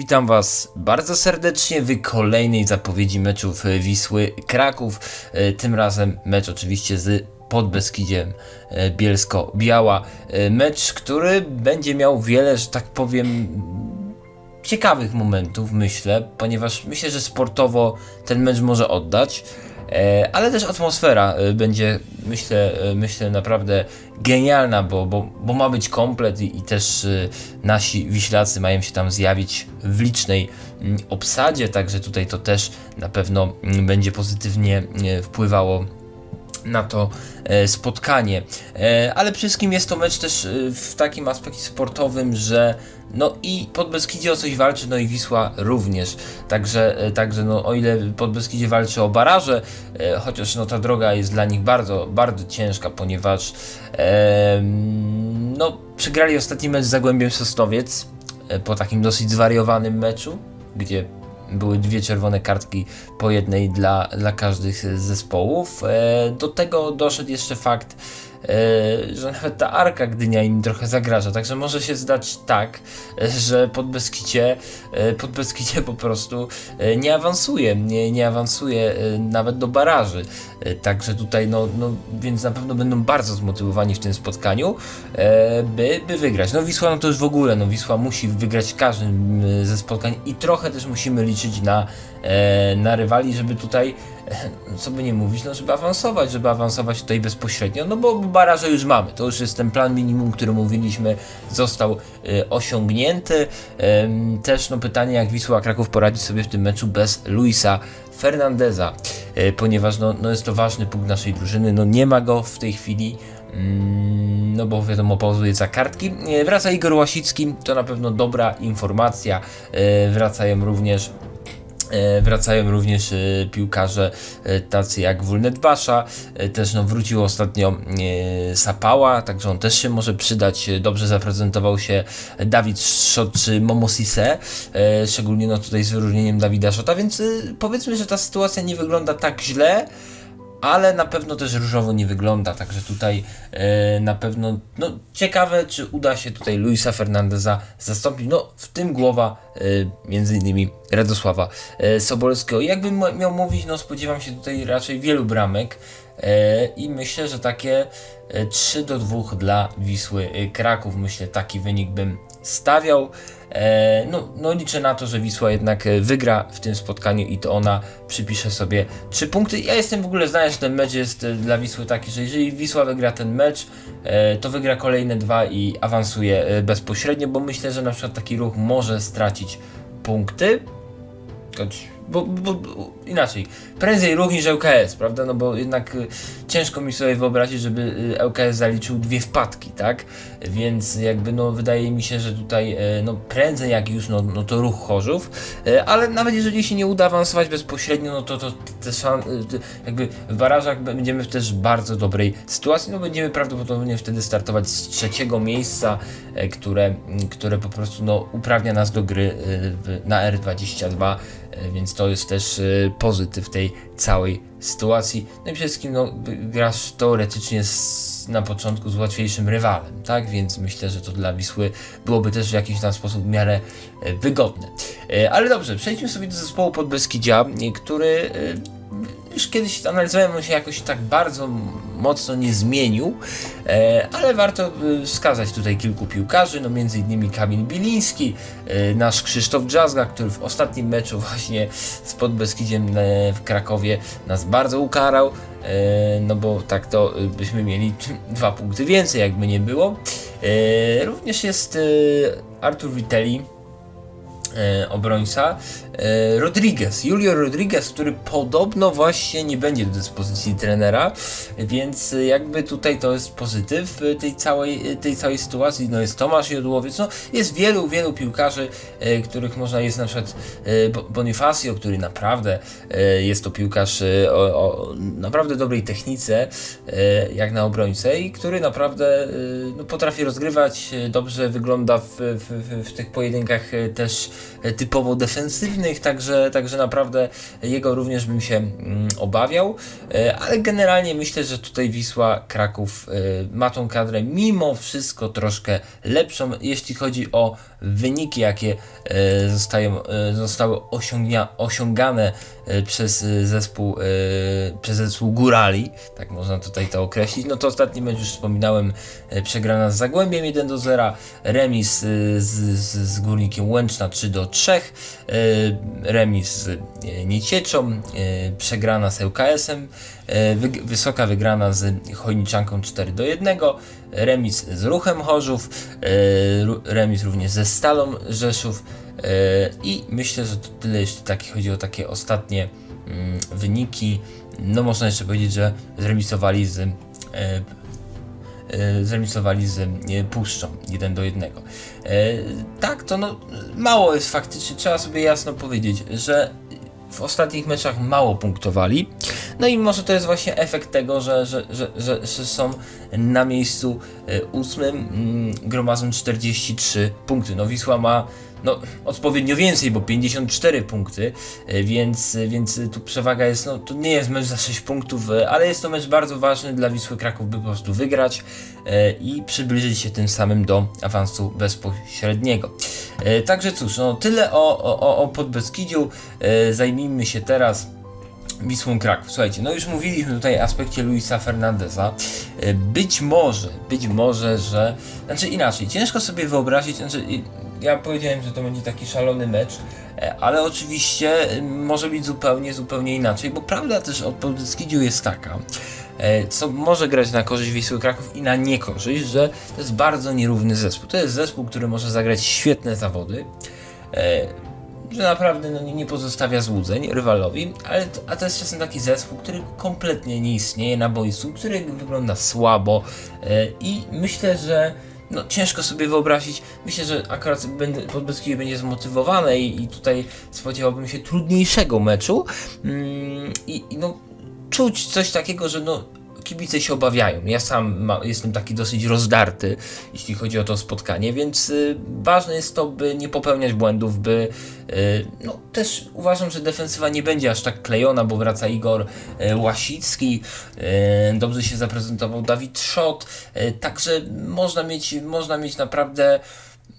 Witam Was bardzo serdecznie w kolejnej zapowiedzi meczów e, Wisły Kraków. E, Tym razem mecz oczywiście z Podbeskidziem e, Bielsko-Biała. Mecz, który będzie miał wiele, że tak powiem, ciekawych momentów, myślę, ponieważ myślę, że sportowo ten mecz może oddać. E, ale też atmosfera e, będzie, myślę, e, myślę naprawdę genialna, bo, bo, bo ma być komplet i, i też nasi wiślacy mają się tam zjawić w licznej mm, obsadzie, także tutaj to też na pewno mm, będzie pozytywnie wpływało na to e, spotkanie. E, ale przede wszystkim jest to mecz też e, w takim aspekcie sportowym, że no i Podbeskidzie o coś walczy, no i Wisła również. Także, także no, o ile Podbeskidzie walczy o baraże, chociaż no, ta droga jest dla nich bardzo, bardzo ciężka, ponieważ no, przegrali ostatni mecz z Zagłębiem Sosnowiec po takim dosyć zwariowanym meczu, gdzie były dwie czerwone kartki po jednej dla, dla każdych z zespołów. E, do tego doszedł jeszcze fakt, że nawet ta Arka Gdynia im trochę zagraża, także może się zdać tak, e, że Podbeskidzie, e, Podbeskidzie po prostu e, nie awansuje, nie, nie awansuje e, nawet do baraży. E, Także tutaj, no, no, więc na pewno będą bardzo zmotywowani w tym spotkaniu, e, by, by wygrać. No Wisła, no to już w ogóle, no Wisła musi wygrać każdym e, ze spotkań i trochę też musimy liczyć na, e, na rywali, żeby tutaj, e, co by nie mówić, no żeby awansować, żeby awansować tutaj bezpośrednio, no bo baraże już mamy, to już jest ten plan minimum, który mówiliśmy, został e, osiągnięty. Em, też no pytanie, jak Wisła Kraków poradzi sobie w tym meczu bez Luisa Fernandeza, e, ponieważ no, no jest to ważny punkt naszej drużyny, no nie ma go w tej chwili, mm, no bo wiadomo, pauzuje za kartki. E, Wraca Igor Łasicki, to na pewno dobra informacja, E, wracają również Wracają również e, piłkarze e, tacy jak Wulnet Basza, e, też no, wrócił ostatnio e, Sapała, także on też się może przydać. E, Dobrze zaprezentował się Dawid Szot czy Momo Sise, e, szczególnie no, tutaj z wyróżnieniem Dawida Szota, więc e, powiedzmy, że ta sytuacja nie wygląda tak źle ale na pewno też różowo nie wygląda, także tutaj e, na pewno no, ciekawe, czy uda się tutaj Luisa Fernandeza zastąpić, no w tym głowa e, między innymi Radosława e, Sobolskiego. Jakbym miał mówić, no spodziewam się tutaj raczej wielu bramek i myślę, że takie e, 3 do 2 dla Wisły e, Kraków, myślę taki wynik bym stawiał. E, no, no liczę na to, że Wisła jednak e, wygra w tym spotkaniu i to ona przypisze sobie 3 punkty. Ja jestem w ogóle zdania, że ten mecz jest e, dla Wisły taki, że jeżeli Wisła wygra ten mecz, e, to wygra kolejne dwa i awansuje e, bezpośrednio, bo myślę, że na przykład taki ruch może stracić punkty. Choć, bo, bo, bo inaczej, prędzej ruch niż ŁKS, prawda? No bo jednak y, ciężko mi sobie wyobrazić, żeby y, ŁKS zaliczył dwie wpadki, tak? Więc jakby no wydaje mi się, że tutaj e, no prędzej jak już, no, no to ruch Chorzów, e, ale nawet jeżeli się nie uda awansować bezpośrednio, no to, to te szan, y, jakby w barażach będziemy w też bardzo dobrej sytuacji, no będziemy prawdopodobnie wtedy startować z trzeciego miejsca, e, które, które po prostu no uprawnia nas do gry na R22, e, więc to jest też pozytyw tej całej sytuacji. No i przede wszystkim no, grasz teoretycznie z, na początku z łatwiejszym rywalem, tak? Więc myślę, że to dla Wisły byłoby też w jakiś tam sposób w miarę e, wygodne. E, Ale dobrze, przejdźmy sobie do zespołu Podbeskidzia, który e, już kiedyś analizowałem, on się jakoś tak bardzo mocno nie zmienił, e, ale warto e, wskazać tutaj kilku piłkarzy, no między innymi Kamil Biliński, e, nasz Krzysztof Drzazga, który w ostatnim meczu właśnie z Podbeskidziem w Krakowie nas bardzo ukarał, no bo tak to byśmy mieli dwa punkty więcej, jakby nie było. Również jest Artur Vitelli, e, obrońca. E, Rodriguez, Julio Rodriguez, który podobno właśnie nie będzie do dyspozycji trenera, więc e, jakby tutaj to jest pozytyw e, tej całej, tej całej sytuacji. No jest Tomasz Jodłowiec, no jest wielu, wielu piłkarzy, których można, jest na przykład Bo- Bonifacio, który naprawdę jest to piłkarz o, o naprawdę dobrej technice, jak na obrońcę i który naprawdę no, potrafi rozgrywać, dobrze wygląda w, w, w, tych pojedynkach też typowo defensywnych, także, także naprawdę jego również bym się mm, obawiał, e, ale generalnie myślę, że tutaj Wisła Kraków e, ma tą kadrę mimo wszystko troszkę lepszą, jeśli chodzi o wyniki, jakie e, zostają, zostały osiągnia, osiągane przez e, zespół, e, przez zespół Górali, tak można tutaj to określić. No to ostatni mecz już wspominałem, e, przegrana z Zagłębiem 1 do 0, remis e, z, z, z Górnikiem Łęczna 3 do 3, e, remis z e, Niecieczą, e, przegrana z ŁKS-em, e, wysoka wygrana z Chojniczanką 4 do 1, remis z Ruchem Chorzów, e, remis również ze Stalą Rzeszów e, i myślę, że to tyle jeśli taki chodzi o takie ostatnie mm, wyniki. No można jeszcze powiedzieć, że zremisowali z e, zremisowali z Puszczą 1 do 1. E, tak, to no mało jest faktycznie, trzeba sobie jasno powiedzieć, że w ostatnich meczach mało punktowali. No i może to jest właśnie efekt tego, że, że, że, że, że są na miejscu e, ósmym, mm, gromadzą 43 punkty. No Wisła ma no, odpowiednio więcej, bo 54 punkty, e, więc, więc tu przewaga jest, no to nie jest mecz za 6 punktów, e, ale jest to mecz bardzo ważny dla Wisły Kraków, by po prostu wygrać i przybliżyć się tym samym do awansu bezpośredniego. Także cóż, no tyle o, o, o Podbeskidziu, zajmijmy się teraz Wisłą Kraków. Słuchajcie, no już mówiliśmy tutaj o aspekcie Luisa Fernandeza. E, Być może, być może, że. Znaczy inaczej, ciężko sobie wyobrazić. Znaczy, ja powiedziałem, że to będzie taki szalony mecz, e, ale oczywiście e, może być zupełnie, zupełnie inaczej, bo prawda też o Podbeskidziu jest taka. Co może grać na korzyść Wisły Kraków i na niekorzyść, że to jest bardzo nierówny zespół. To jest zespół, który może zagrać świetne zawody, że naprawdę no, nie, pozostawia złudzeń rywalowi, ale to, a to jest czasem taki zespół, który kompletnie nie istnieje na boisku, który wygląda słabo e, i myślę, że no, ciężko sobie wyobrazić, myślę, że akurat Podbeskidzie będzie zmotywowane i, i tutaj spodziewałbym się trudniejszego meczu. Mm, i no czuć coś takiego, że no kibice się obawiają. Ja sam ma, jestem taki dosyć rozdarty, jeśli chodzi o to spotkanie, więc y, ważne jest to, by nie popełniać błędów, by y, no też uważam, że defensywa nie będzie aż tak klejona, bo wraca Igor y, Łasicki, y, dobrze się zaprezentował Dawid Szot, y, także można mieć, można mieć naprawdę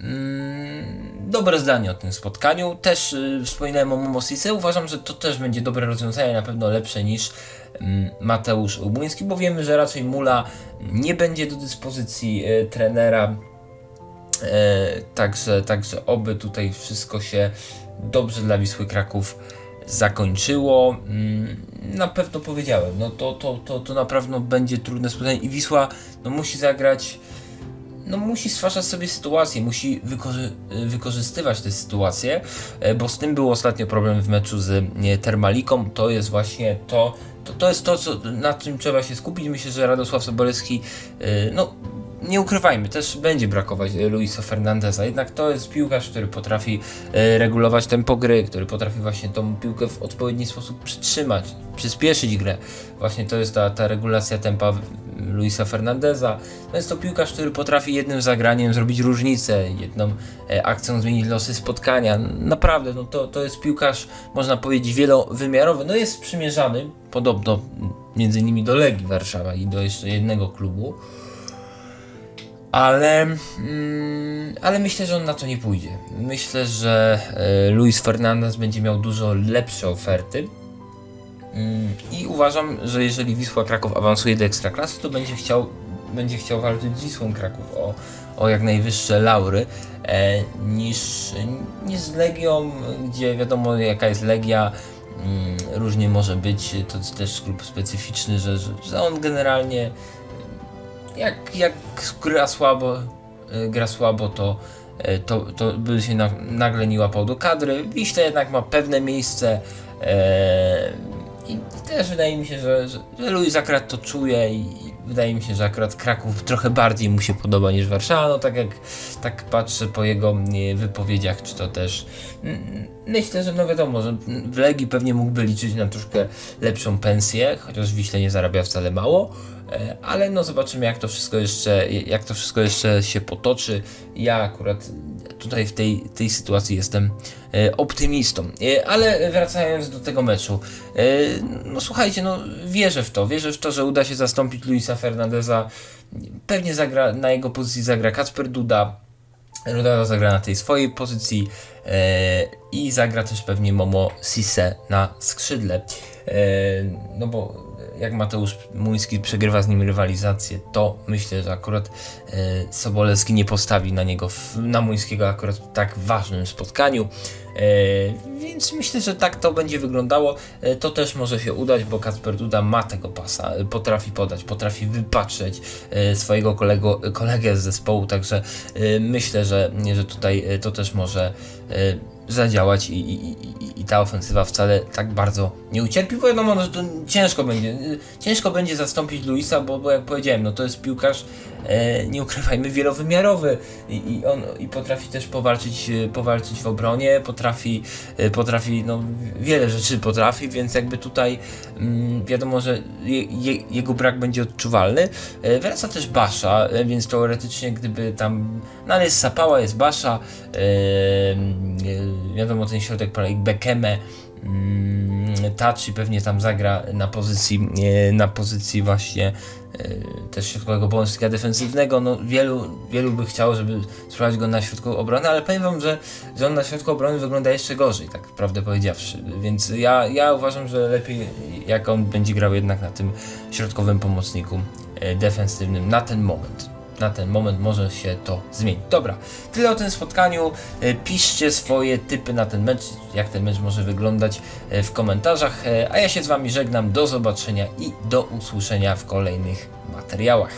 Mm, dobre zdanie o tym spotkaniu. Też y, wspominałem o Momosise. Uważam, że to też będzie dobre rozwiązanie, na pewno lepsze niż Mateusz Ubłyński, bo wiemy, że raczej Mula nie będzie do dyspozycji y, trenera. E, także, także oby tutaj wszystko się dobrze dla Wisły Kraków zakończyło. Mm, Na pewno powiedziałem, no to, to, to, to na pewno będzie trudne spotkanie i Wisła no, musi zagrać no musi stwarzać sobie sytuację, musi wykorzy wykorzystywać te sytuacje, e, bo z tym był ostatnio problem w meczu z Termaliką, to jest właśnie to, to, to jest to, co, nad czym trzeba się skupić, myślę, że Radosław Sobolewski, e, no nie ukrywajmy, też będzie brakować e, Luisa Fernandeza, jednak to jest piłkarz, który potrafi e, regulować tempo gry, który potrafi właśnie tą piłkę w odpowiedni sposób przytrzymać, przyspieszyć grę. Właśnie to jest ta, ta regulacja tempa Luisa Fernandeza. No jest to piłkarz, który potrafi jednym zagraniem zrobić różnicę, jedną e, akcją zmienić losy spotkania. Naprawdę, no to, to jest piłkarz, można powiedzieć, wielowymiarowy. No jest przymierzany, podobno między innymi do Legii Warszawa i do jeszcze jednego klubu. Ale, mm, ale myślę, że on na to nie pójdzie. Myślę, że e, Luis Fernandez będzie miał dużo lepsze oferty. Mm, I uważam, że jeżeli Wisła Kraków awansuje do Ekstraklasy, to będzie chciał, będzie chciał walczyć z Wisłą Kraków o, o jak najwyższe laury, e, niż, niż z Legią, gdzie wiadomo jaka jest Legia, mm, różnie może być, to też klub specyficzny, że, że on generalnie jak, jak gra słabo, e, gra słabo, to, e, to, to by się na, nagle nie łapał do kadry. Wiśle jednak ma pewne miejsce e, i też wydaje mi się, że, że, że akurat to czuje i wydaje mi się, że akurat Kraków trochę bardziej mu się podoba niż Warszawa. No tak jak tak patrzę po jego wypowiedziach, czy to też mm, myślę, że no wiadomo, że w Legii pewnie mógłby liczyć na troszkę lepszą pensję, chociaż Wiśle nie zarabia wcale mało. E, Ale no zobaczymy jak to wszystko jeszcze, jak to wszystko jeszcze się potoczy. Ja akurat tutaj w tej, tej sytuacji jestem e, optymistą. E, ale wracając do tego meczu, e, no słuchajcie, no wierzę w to, wierzę w to, że uda się zastąpić Luisa Fernandeza. Pewnie zagra, na jego pozycji zagra Kacper Duda. Ruda zagra na tej swojej pozycji i zagra też pewnie Momo Sisse na skrzydle. No bo jak Mateusz Muński przegrywa z nim rywalizację, to myślę, że akurat e, Sobolewski nie postawi na niego, na Muńskiego akurat w tak ważnym spotkaniu. E, więc myślę, że tak to będzie wyglądało. E, to też może się udać, bo Kacper Duda ma tego pasa, potrafi podać, potrafi wypatrzeć swojego kolego, kolegę z zespołu, także myślę, że, że tutaj to też może zadziałać i, i, i, i ta ofensywa wcale tak bardzo nie ucierpi, bo wiadomo, no, że to ciężko będzie, ciężko będzie zastąpić Luisa, bo, bo jak powiedziałem, no to jest piłkarz, e, nie ukrywajmy, wielowymiarowy i, i on i potrafi też powalczyć, e, powalczyć w obronie, potrafi, e, potrafi, no wiele rzeczy potrafi, więc jakby tutaj mm, wiadomo, że je, je, jego brak będzie odczuwalny. E, wraca też Basza, e, więc teoretycznie gdyby tam, no ale jest Sapała, jest Basza, e, wiadomo ten środek pola Bekeme, mm, Tachi pewnie tam zagra na pozycji, e, na pozycji właśnie e, też środkowego pomocnika defensywnego. No, wielu, wielu by chciało, żeby spróbować go na środku obrony, ale powiem wam, że, że on na środku obrony wygląda jeszcze gorzej, tak prawdę powiedziawszy. Więc ja, ja uważam, że lepiej jak on będzie grał jednak na tym środkowym pomocniku e, defensywnym na ten moment na ten moment może się to zmienić. Dobra, tyle o tym spotkaniu. E, Piszcie swoje typy na ten mecz, jak ten mecz może wyglądać e, w komentarzach. E, A ja się z Wami żegnam. Do zobaczenia i do usłyszenia w kolejnych materiałach.